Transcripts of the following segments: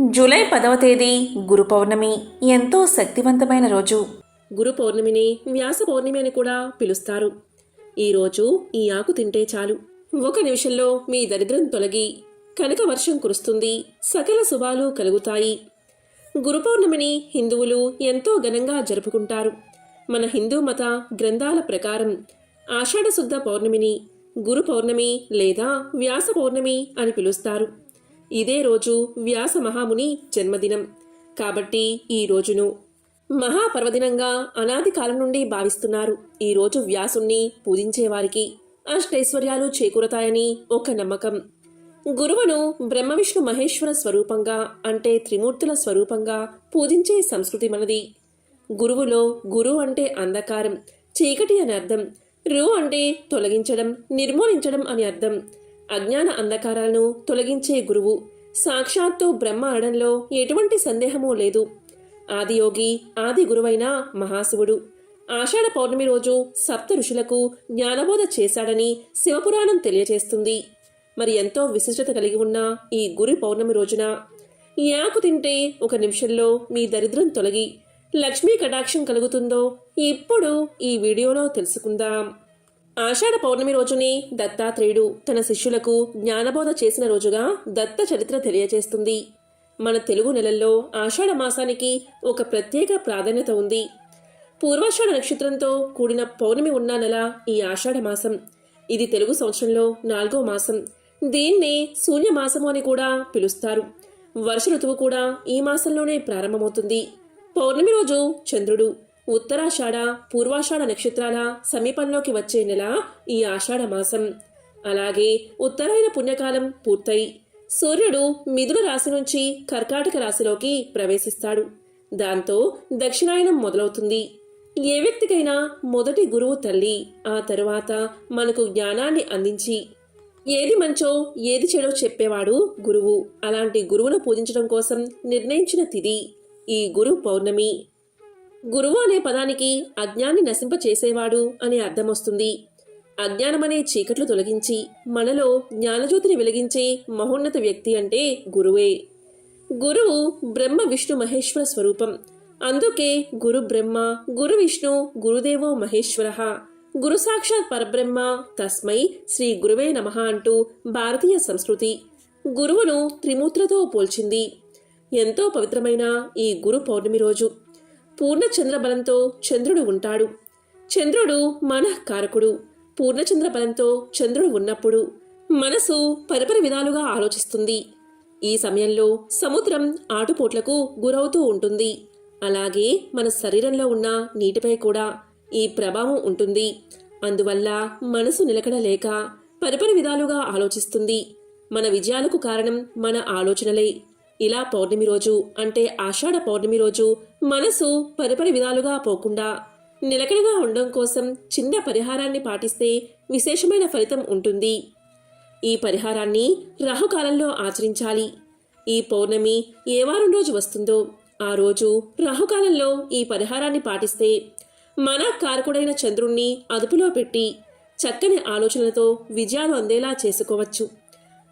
July పదవ తేదీ గురు పౌర్ణమి. ఎంతో శక్తివంతమైన రోజు. గురు పౌర్ణమిని వ్యాస పౌర్ణమి అని కూడా పిలుస్తారు. ఈరోజు ఈ ఆకు తింటే చాలు. ఒక నిమిషంలో మీ దరిద్రం తొలగి కనక వర్షం కురుస్తుంది సకల శుభాలు కలుగుతాయి. గురు పౌర్ణమిని హిందువులు ఎంతో ఘనంగా జరుపుకుంటారు. మన హిందూ మత గ్రంథాల ప్రకారం ఆషాఢశుద్ధ పౌర్ణమిని గురు పౌర్ణమి లేదా వ్యాస పౌర్ణమి అని పిలుస్తారు. ఇదే రోజు వ్యాస మహాముని జన్మదినం. కాబట్టి ఈ రోజును మహాపర్వదినంగా అనాది కాలం నుండి భావిస్తున్నారు. ఈ రోజు వ్యాసుణ్ణి పూజించేవారికి అష్టైశ్వర్యాలు చేకూరతాయని ఒక నమ్మకం. గురువును బ్రహ్మ విష్ణు మహేశ్వర స్వరూపంగా అంటే త్రిమూర్తుల స్వరూపంగా పూజించే సంస్కృతి మనది. గురువులో గురు అంటే అంధకారం చీకటి అని అర్థం రు అంటే తొలగించడం నిర్మూలించడం అని అర్థం. అజ్ఞాన అంధకారాలను తొలగించే గురువు. సాక్షాత్తు బ్రహ్మ అనడంలో ఎటువంటి సందేహమూ లేదు. ఆదియోగి ఆది గురువైన మహాశివుడు. ఆషాఢ పౌర్ణమి రోజు సప్త ఋషులకు జ్ఞానబోధ చేశాడని శివపురాణం తెలియజేస్తుంది. మరి ఎంతో విశిష్టత కలిగి ఉన్న ఈ గురు పౌర్ణమి రోజున ఈ ఆకు తింటే ఒక నిమిషంలో మీ దరిద్రం తొలగి లక్ష్మీ కటాక్షం కలుగుతుందో ఇప్పుడు ఈ వీడియోలో తెలుసుకుందాం. ఆషాఢ పౌర్ణమి రోజుని దత్తాత్రేయుడు తన శిష్యులకు జ్ఞానబోధ చేసిన రోజుగా దత్త చరిత్ర తెలియజేస్తుంది మన తెలుగు నెలల్లో ఆషాఢ మాసానికి ఒక ప్రత్యేక ప్రాధాన్యత ఉంది. పూర్వాషాఢ నక్షత్రంతో కూడిన పౌర్ణమి ఉన్న నెల ఈ ఆషాఢ మాసం. ఇది తెలుగు సంవత్సరంలో నాలుగో మాసం. దీన్నే శూన్య మాసము అని కూడా పిలుస్తారు. వర్ష ఋతువు కూడా ఈ మాసంలోనే ప్రారంభమవుతుంది. పౌర్ణమి రోజు చంద్రుడు ఉత్తరాషాఢ పూర్వాషాఢ నక్షత్రాల సమీపంలోకి వచ్చే నెల ఈ ఆషాఢ మాసం. అలాగే ఉత్తరాయణ పుణ్యకాలం పూర్తయి సూర్యుడు మిథున రాశి నుంచి కర్కాటక రాశిలోకి ప్రవేశిస్తాడు. దాంతో దక్షిణాయనం మొదలవుతుంది. ఏ వ్యక్తికైనా మొదటి గురువు తల్లి ఆ తరువాత మనకు జ్ఞానాన్ని అందించి ఏది మంచో ఏది చెడో చెప్పేవాడు గురువు. అలాంటి గురువును పూజించడం కోసం నిర్ణయించిన తిథి ఈ గురు పౌర్ణమి. గురువు అనే పదానికి అజ్ఞాన్ని నశింపచేసేవాడు అనే అర్థం వస్తుంది అజ్ఞానమనే చీకట్లు తొలగించి మనలో జ్ఞానజ్యోతిని వెలిగించే మహోన్నత వ్యక్తి అంటే గురువే. గురువు బ్రహ్మ విష్ణు మహేశ్వర స్వరూపం. అందుకే గురు బ్రహ్మ గురు విష్ణు గురుదేవో మహేశ్వర. గురు సాక్షాత్ పరబ్రహ్మ తస్మై శ్రీ గురువే నమ అంటూ భారతీయ సంస్కృతి గురువును త్రిమూత్రతో పోల్చింది. ఎంతో పవిత్రమైన ఈ గురు పౌర్ణమి రోజు. పూర్ణచంద్ర బలంతో చంద్రుడు ఉంటాడు. చంద్రుడు మనఃకారకుడు. పూర్ణచంద్ర బలంతో చంద్రుడు ఉన్నప్పుడు మనసు పరిపరి విధాలుగా ఆలోచిస్తుంది. ఈ సమయంలో సముద్రం ఆటుపోట్లకు గురవుతూ ఉంటుంది. అలాగే మన శరీరంలో ఉన్న నీటిపై కూడా ఈ ప్రభావం ఉంటుంది. అందువల్ల మనసు నిలకడ లేక పరిపరి విధాలుగా ఆలోచిస్తుంది. మన విజయాలకు కారణం మన ఆలోచనలే. ఇలా పౌర్ణమి రోజు అంటే ఆషాఢ పౌర్ణమి రోజు మనసు పరిపరి విధాలుగా పోకుండా నిలకడగా ఉండడం కోసం చిన్న పరిహారాన్ని పాటిస్తే విశేషమైన ఫలితం ఉంటుంది. ఈ పరిహారాన్ని రాహుకాలంలో ఆచరించాలి. ఈ పౌర్ణమి ఏ వారం రోజు వస్తుందో ఆ రోజు రాహుకాలంలో ఈ పరిహారాన్ని పాటిస్తే మన కారకుడైన చంద్రుణ్ణి అదుపులో పెట్టి చక్కని ఆలోచనలతో విజయాలు అందేలా చేసుకోవచ్చు.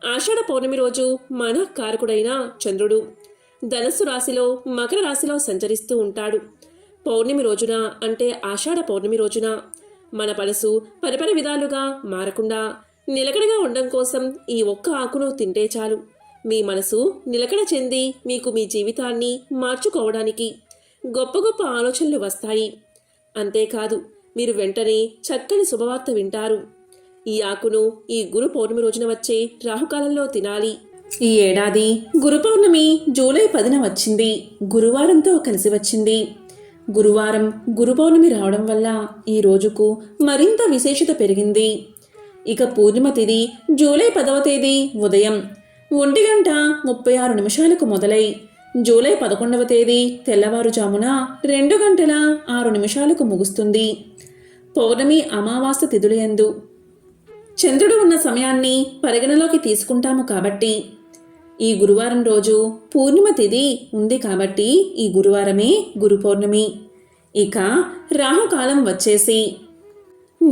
ఆషాఢ పౌర్ణమి రోజు మన కారకుడైన చంద్రుడు ధనస్సు రాశిలో మకర రాశిలో సంచరిస్తూ ఉంటాడు. పౌర్ణమి రోజున అంటే ఆషాఢ పౌర్ణమి రోజున మన మనసు పరిపరి విధాలుగా మారకుండా నిలకడగా ఉండడం కోసం ఈ ఒక్క ఆకును తింటే చాలు. మీ మనసు నిలకడ చెంది మీకు మీ జీవితాన్ని మార్చుకోవడానికి గొప్ప గొప్ప ఆలోచనలు వస్తాయి. అంతేకాదు మీరు వెంటనే చక్కని శుభవార్త వింటారు. ఈ ఆకును ఈ గురు పౌర్ణమి రోజున వచ్చే రాహుకాలంలో తినాలి. ఈ ఏడాది గురు పౌర్ణమి జూలై పదిన వచ్చింది. గురువారంతో కలిసి వచ్చింది. గురువారం గురు పౌర్ణమి రావడం వల్ల ఈ రోజుకు మరింత విశేషత పెరిగింది. ఇక పూర్ణిమ తిథి జూలై పదవ తేదీ ఉదయం ఒంటి గంట ముప్పై ఆరు నిమిషాలకు మొదలై జూలై పదకొండవ తేదీ తెల్లవారుజామున రెండు గంటల ఆరు నిమిషాలకు ముగుస్తుంది. పౌర్ణమి అమావాస్య తిథులయందు చంద్రుడు ఉన్న సమయాన్ని పరిగణలోకి తీసుకుంటాము కాబట్టి. ఈ గురువారం రోజు పూర్ణిమ తిథి ఉంది కాబట్టి ఈ గురువారమే గురు పౌర్ణమి. ఇక రాహుకాలం వచ్చేసి.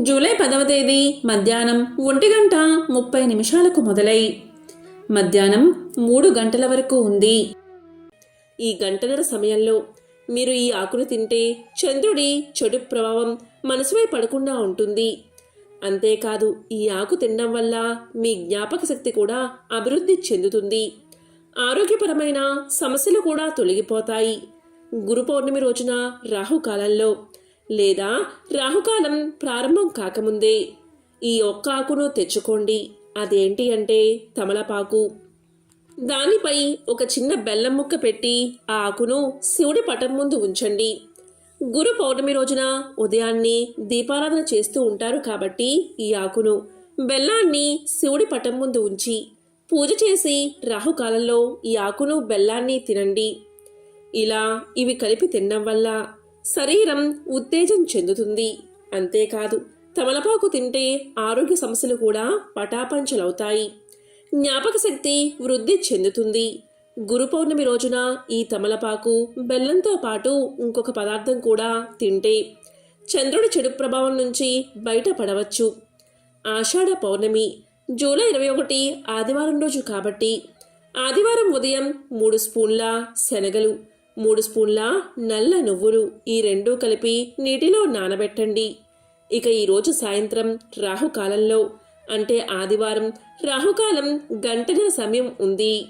జూలై పదవ తేదీ మధ్యాహ్నం ఒంటి గంట ముప్పై నిమిషాలకు మొదలై. మధ్యాహ్నం మూడు గంటల వరకు ఉంది. ఈ గంటన్నర సమయంలో మీరు ఈ ఆకును తింటే చంద్రుడి చెడు ప్రభావం మనసుపై పడకుండా ఉంటుంది. అంతేకాదు ఈ ఆకు తినడం వల్ల మీ జ్ఞాపక శక్తి కూడా అభివృద్ధి చెందుతుంది. ఆరోగ్యపరమైన సమస్యలు కూడా తొలగిపోతాయి. గురు పౌర్ణమి రోజున రాహుకాలంలో లేదా రాహుకాలం ప్రారంభం కాకముందే ఈ ఒక్క ఆకును తెచ్చుకోండి. అదేంటి అంటే తమలపాకు. దానిపై ఒక చిన్న బెల్లం ముక్క పెట్టి ఆ ఆకును శివుడి పటం ముందు ఉంచండి. గురు పౌర్ణమి రోజున ఉదయాన్నే దీపారాధన చేస్తూ ఉంటారు కాబట్టి ఈ ఆకును బెల్లాన్ని శివుడి పటం ముందు ఉంచి పూజ చేసి రాహుకాలంలో ఈ ఆకును బెల్లాన్ని తినండి. ఇలా ఇవి కలిపి తినడం వల్ల శరీరం ఉత్తేజం చెందుతుంది. అంతేకాదు తమలపాకు తింటే ఆరోగ్య సమస్యలు కూడా పటాపంచలవుతాయి. జ్ఞాపక శక్తి వృద్ధి చెందుతుంది. గురు పౌర్ణమి రోజున ఈ తమలపాకు బెల్లంతో పాటు ఇంకొక పదార్థం కూడా తింటే చంద్రుడి చెడు ప్రభావం నుంచి బయటపడవచ్చు. ఆషాఢ పౌర్ణమి జూలై ఇరవై ఒకటి ఆదివారం రోజు కాబట్టి ఆదివారం ఉదయం మూడు స్పూన్ల శనగలు మూడు స్పూన్ల నల్ల నువ్వులు ఈ రెండూ కలిపి నీటిలో నానబెట్టండి. ఇక ఈరోజు సాయంత్రం రాహుకాలంలో అంటే ఆదివారం రాహుకాలం గంటన్నర సమయం ఉంది.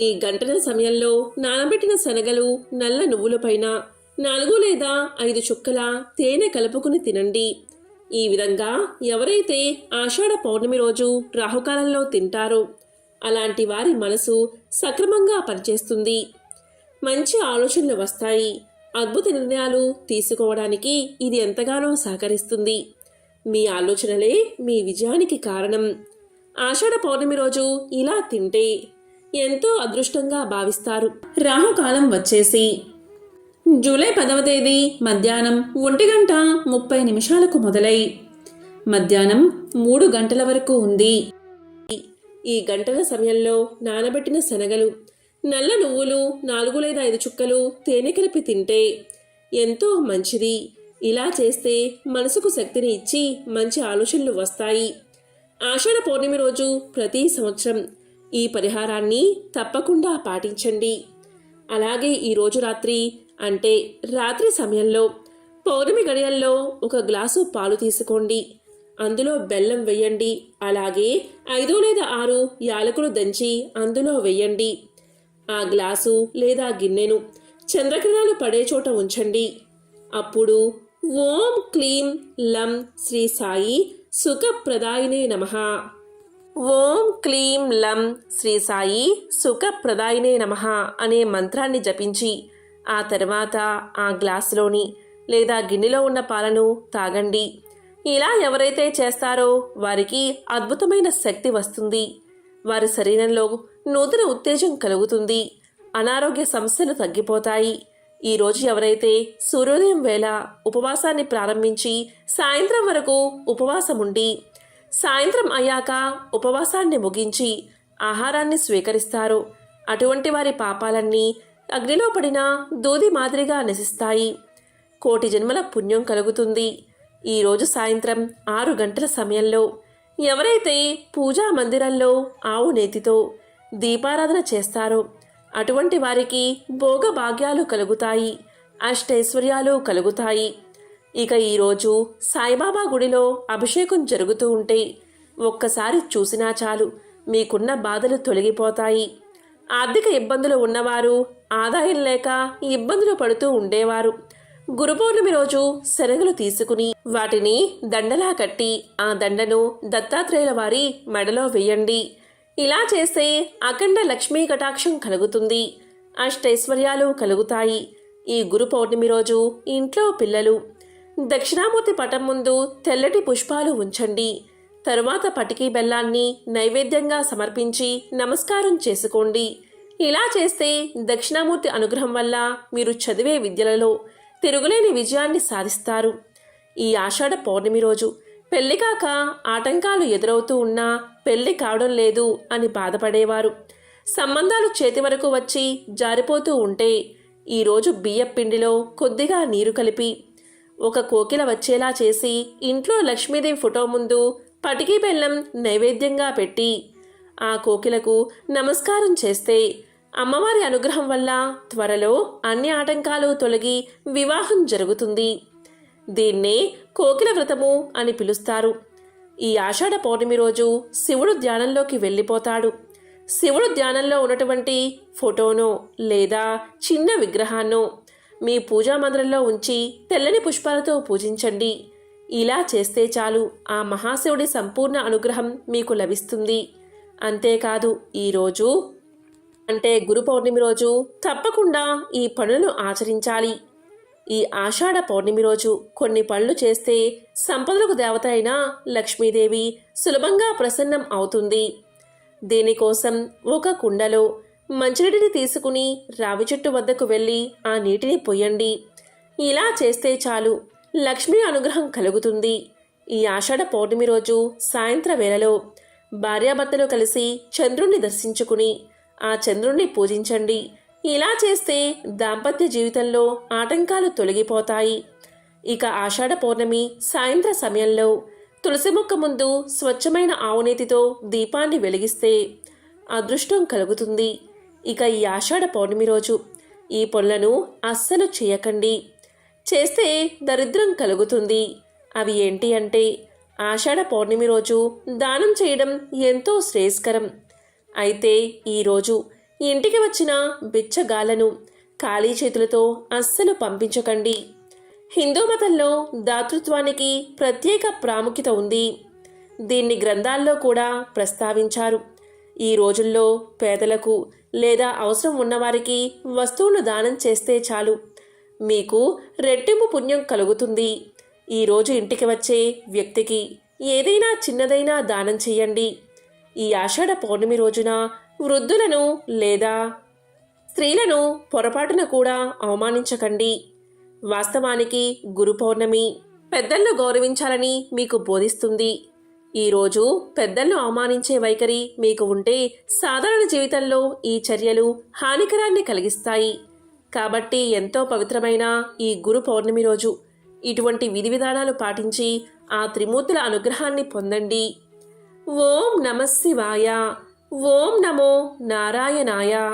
ఈ గంటల సమయంలో నానబెట్టిన శనగలు నల్ల నువ్వులపైన నాలుగు లేదా ఐదు చుక్కల తేనె కలుపుకుని తినండి. ఈ విధంగా ఎవరైతే ఆషాఢ పౌర్ణమి రోజు రాహుకాలంలో తింటారో అలాంటి వారి మనసు సక్రమంగా పనిచేస్తుంది. మంచి ఆలోచనలు వస్తాయి. అద్భుత నిర్ణయాలు తీసుకోవడానికి ఇది ఎంతగానో సహకరిస్తుంది. మీ ఆలోచనలే మీ విజయానికి కారణం. ఆషాఢ పౌర్ణమి రోజు ఇలా తింటే ఎంతో అదృష్టంగా భావిస్తారు. రాహుకాలం వచ్చేసి. జూలై పదవ తేదీ మధ్యాహ్నం ఒంటి గంట ముప్పై నిమిషాలకు మొదలై. మధ్యాహ్నం మూడు గంటల వరకు ఉంది. ఈ గంటల సమయంలో నానబెట్టిన శనగలు నల్ల నువ్వులు నాలుగు లేదా ఐదు చుక్కలు తేనె కలిపి తింటే ఎంతో మంచిది. ఇలా చేస్తే మనసుకు శక్తిని ఇచ్చి మంచి ఆలోచనలు వస్తాయి. ఆషాఢ పౌర్ణమి రోజు ప్రతి సంవత్సరం ఈ పరిహారాన్ని తప్పకుండా పాటించండి. అలాగే ఈ రోజు రాత్రి అంటే రాత్రి సమయంలో పౌర్ణమి గడియల్లో ఒక గ్లాసు పాలు తీసుకోండి. అందులో బెల్లం వేయండి. అలాగే ఐదు లేదా ఆరు యాలకులు దంచి అందులో వేయండి. ఆ గ్లాసు లేదా గిన్నెను చంద్రకిరణాలు పడే చోట ఉంచండి. అప్పుడు ఓం క్లీం లం శ్రీ సాయి సుఖప్రదాయినే నమః. ఓం క్లీం లం శ్రీ సాయి సుఖప్రదాయినే నమః అనే మంత్రాన్ని జపించి ఆ తర్వాత ఆ గ్లాసులోని లేదా గిన్నెలో ఉన్న పాలను తాగండి. ఇలా ఎవరైతే చేస్తారో వారికి అద్భుతమైన శక్తి వస్తుంది. వారి శరీరంలో నూతన ఉత్తేజం కలుగుతుంది. అనారోగ్య సమస్యలు తగ్గిపోతాయి. ఈరోజు ఎవరైతే సూర్యోదయం వేళ ఉపవాసాన్ని ప్రారంభించి సాయంత్రం వరకు ఉపవాసం ఉండి సాయంత్రం అయ్యాక ఉపవాసాన్ని ముగించి ఆహారాన్ని స్వీకరిస్తారు. అటువంటి వారి పాపాలన్నీ అగ్నిలో పడిన దూది మాదిరిగా నశిస్తాయి. కోటి జన్మల పుణ్యం కలుగుతుంది. ఈరోజు సాయంత్రం ఆరు గంటల సమయంలో ఎవరైతే పూజా మందిరంలో ఆవు నేతితో దీపారాధన చేస్తారో అటువంటి వారికి భోగభాగ్యాలు కలుగుతాయి అష్టైశ్వర్యాలు కలుగుతాయి. ఇక ఈరోజు సాయిబాబా గుడిలో అభిషేకం జరుగుతూ ఉంటే ఒక్కసారి చూసినా చాలు. మీకున్న బాధలు తొలగిపోతాయి. ఆర్థిక ఇబ్బందులు ఉన్నవారు ఆదాయం లేక ఇబ్బందులు పడుతూ ఉండేవారు. గురు పౌర్ణమి రోజు శనగలు తీసుకుని వాటిని దండలా కట్టి ఆ దండను దత్తాత్రేయుల వారి మెడలో వేయండి. ఇలా చేస్తే అఖండ లక్ష్మీ కటాక్షం కలుగుతుంది. అష్టైశ్వర్యాలు కలుగుతాయి. ఈ గురు పౌర్ణమి రోజు ఇంట్లో పిల్లలు దక్షిణామూర్తి పటం ముందు తెల్లటి పుష్పాలు ఉంచండి. తరువాత పటికీ బెల్లాన్ని నైవేద్యంగా సమర్పించి నమస్కారం చేసుకోండి. ఇలా చేస్తే దక్షిణామూర్తి అనుగ్రహం వల్ల మీరు చదివే విద్యలలో తిరుగులేని విజయాన్ని సాధిస్తారు. ఈ ఆషాఢ పౌర్ణమి రోజు పెళ్ళి కాక ఆటంకాలు ఎదురవుతూ ఉన్నా పెళ్ళి కావడం లేదు అని బాధపడేవారు. సంబంధాలు చేతి వరకు వచ్చి జారిపోతూ ఉంటే ఈరోజు బియ్యపిండిలో కొద్దిగా నీరు కలిపి ఒక కోకిల వచ్చేలా చేసి ఇంట్లో లక్ష్మీదేవి ఫోటో ముందు పటికీ బెల్లం నైవేద్యంగా పెట్టి ఆ కోకిలకు నమస్కారం చేస్తే అమ్మవారి అనుగ్రహం వల్ల త్వరలో అన్ని ఆటంకాలు తొలగి వివాహం జరుగుతుంది. దీన్నే కోకిల వ్రతము అని పిలుస్తారు. ఈ ఆషాఢ పౌర్ణమి రోజు శివుడు ధ్యానంలోకి వెళ్ళిపోతాడు. శివుడు ధ్యానంలో ఉన్నటువంటి ఫోటోనో లేదా చిన్న విగ్రహాన్నో మీ పూజా మందిరంలో ఉంచి తెల్లని పుష్పాలతో పూజించండి. ఇలా చేస్తే చాలు. ఆ మహాశివుడి సంపూర్ణ అనుగ్రహం మీకు లభిస్తుంది. అంతేకాదు ఈరోజు అంటే గురు పౌర్ణమి రోజు తప్పకుండా ఈ పనులను ఆచరించాలి. ఈ ఆషాఢ పౌర్ణమి రోజు కొన్ని పనులు చేస్తే సంపదలకు దేవత అయిన లక్ష్మీదేవి సులభంగా ప్రసన్నం అవుతుంది. దీనికోసం ఒక కుండలో మంచినీటిని తీసుకుని రావి చెట్టు వద్దకు వెళ్ళి ఆ నీటిని పొయ్యండి. ఇలా చేస్తే చాలు. లక్ష్మీ అనుగ్రహం కలుగుతుంది. ఈ ఆషాఢ పౌర్ణమి రోజు సాయంత్ర వేళలో భార్యాభర్తలు కలిసి చంద్రుణ్ణి దర్శించుకుని ఆ చంద్రుణ్ణి పూజించండి. ఇలా చేస్తే దాంపత్య జీవితంలో ఆటంకాలు తొలగిపోతాయి. ఇక ఆషాఢ పౌర్ణమి సాయంత్ర సమయంలో తులసి మొక్క ముందు స్వచ్ఛమైన ఆవునేతితో దీపాన్ని వెలిగిస్తే అదృష్టం కలుగుతుంది. ఇక ఈ ఆషాఢ పౌర్ణమి రోజు ఈ పనులను అస్సలు చేయకండి. చేస్తే దరిద్రం కలుగుతుంది. అవి ఏంటి అంటే ఆషాఢ పౌర్ణమి రోజు దానం చేయడం ఎంతో శ్రేయస్కరం. అయితే ఈరోజు ఇంటికి వచ్చిన బిచ్చగాలను ఖాళీ చేతులతో అస్సలు పంపించకండి. హిందూ మతంలో దాతృత్వానికి ప్రత్యేక ప్రాముఖ్యత ఉంది. దీన్ని గ్రంథాల్లో కూడా ప్రస్తావించారు. ఈ రోజుల్లో పేదలకు లేదా అవసరం ఉన్నవారికి వస్తువులు దానం చేస్తే చాలు. మీకు రెట్టింపు పుణ్యం కలుగుతుంది. ఈరోజు ఇంటికి వచ్చే వ్యక్తికి ఏదైనా చిన్నదైనా దానం చేయండి. ఈ ఆషాఢ పౌర్ణమి రోజున వృద్ధులను లేదా స్త్రీలను పొరపాటున కూడా అవమానించకండి. వాస్తవానికి గురు పౌర్ణమి పెద్దలను గౌరవించాలని మీకు బోధిస్తుంది. ఈరోజు పెద్దలను అవమానించే వైఖరి మీకు ఉంటే సాధారణ జీవితంలో ఈ చర్యలు హానికరాన్ని కలిగిస్తాయి. కాబట్టి ఎంతో పవిత్రమైన ఈ గురు పౌర్ణమి రోజు. ఇటువంటి విధి విధానాలు పాటించి ఆ త్రిమూర్తుల అనుగ్రహాన్ని పొందండి. ఓం నమ శివాయ. ఓం నమో నారాయణాయ.